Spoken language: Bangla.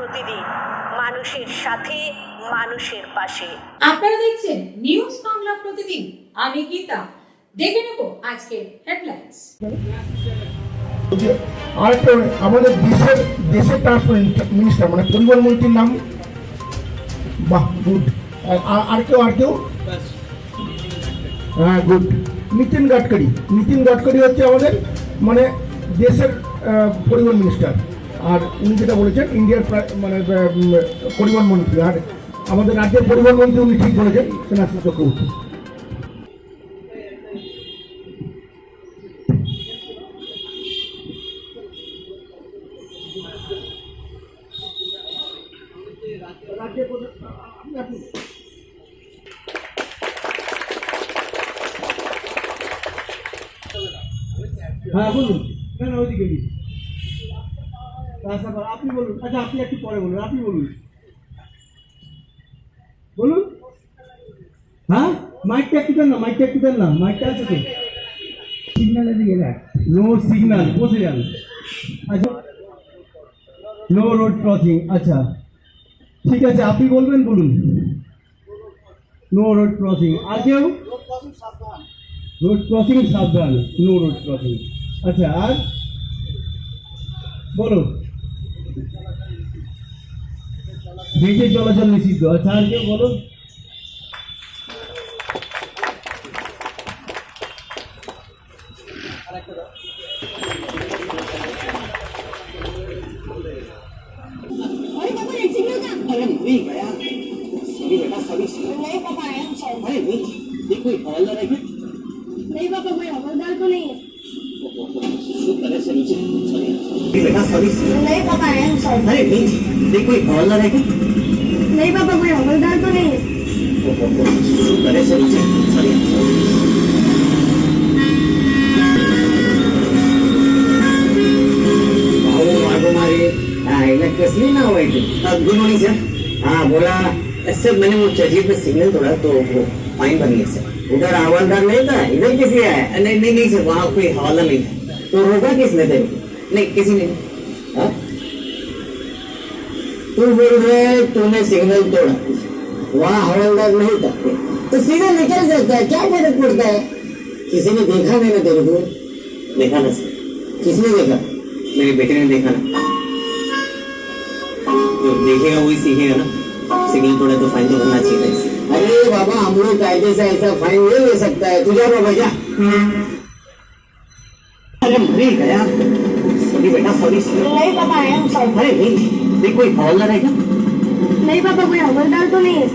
প্রতিদিন মানুষের সাথে মানুষের পাশে। আপনারা দেখছেন নিউজ বাংলা প্রতিদিন। আমি গীতা। দেখে নেব আজকের হেডলাইন্স আর একটা আমাদের দেশের দেশের ট্রান্সপোর্ট মিনিস্টার মানে পরিবহন মন্ত্রীর নাম? বাহ গুড আর কেউ আর কেউ? হ্যাঁ গুড নিতিন গাডকারি। নিতিন গাডকারি হচ্ছে আমাদের মানে দেশের আহ, পরিবহন মিনিস্টার আর উনি যেটা বলেছেন, ইন্ডিয়ার মানে পরিবহন মন্ত্রী। আর আমাদের রাজ্যের পরিবহন মন্ত্রী উনি ঠিক বলেছেন সেনাশ্রী চক্রবর্তী। হ্যাঁ বলুন। না না, ওইদিকে দিন আপনি বলুন। আচ্ছা আপনি একটু পরে বলুন, আপনি বলুন। বলুন। হ্যাঁ? মাইকটা একটু মাইকটা একটু মাইকটা আছে আচ্ছা। নো রোড ক্রসিং আচ্ছা। ঠিক আছে, আপনি বলবেন, বলুন। নো রোড ক্রসিং আর কেউ? রোড ক্রসিং সাবধান নো রোড ক্রসিং আচ্ছা আর? বলো। বেজে চলাচল নিষিদ্ধ আচ্ছা আর কেউ বলো अरे पापा रेड सिग्नल का अरे नहीं गया सॉरी बेटा सॉरी सॉरी नहीं पापा आई एम सॉरी अरे नहीं ये कोई हवालदार है क्या नहीं पापा कोई हवलदार तो नहीं है बेटा नहीं पापा सॉरी अरे नहीं ये कोई हवालदार है क्या? नहीं पापा कोई हवलदार तो नहीं है। सॉरी हाँ आहे ते गुड मॉर्निंग सर हाँ बोला सर मैंने वो सिग्नल तोड़ा तो वो फाइन बन गया सर। उधर हवालदार नहीं था इधर किसी आया नहीं नहीं नहीं सर वहाँ कोई हवाला नहीं था। तो रोका किसने थे नहीं, किसी ने। हाँ? तू बोल रहे तूने सिग्नल तोड़ा वहाँ हवलदार नहीं था। तो सीधा निकल जाता है, क्या फ़र्क पड़ता है? किसी ने देखा नहीं ना तेरे को? देखा ना सर। किसने देखा? मेरे बेटे ने देखा ना। जो देखेगा वही सीखेगा ना। सिग्नल तोड़ा तो फाइन तो करना चाहिए। अरे बाबा, हम लोग कायदे से ऐसा फाइन नहीं ले सकता है। तुझा बाबा, जा। अरे मरे गया सॉरी बेटा सॉरी सॉरी नहीं पापा आई एम सॉरी अरे नहीं नहीं कोई हवलदार है क्या नहीं पापा कोई हवलदार तो नहीं है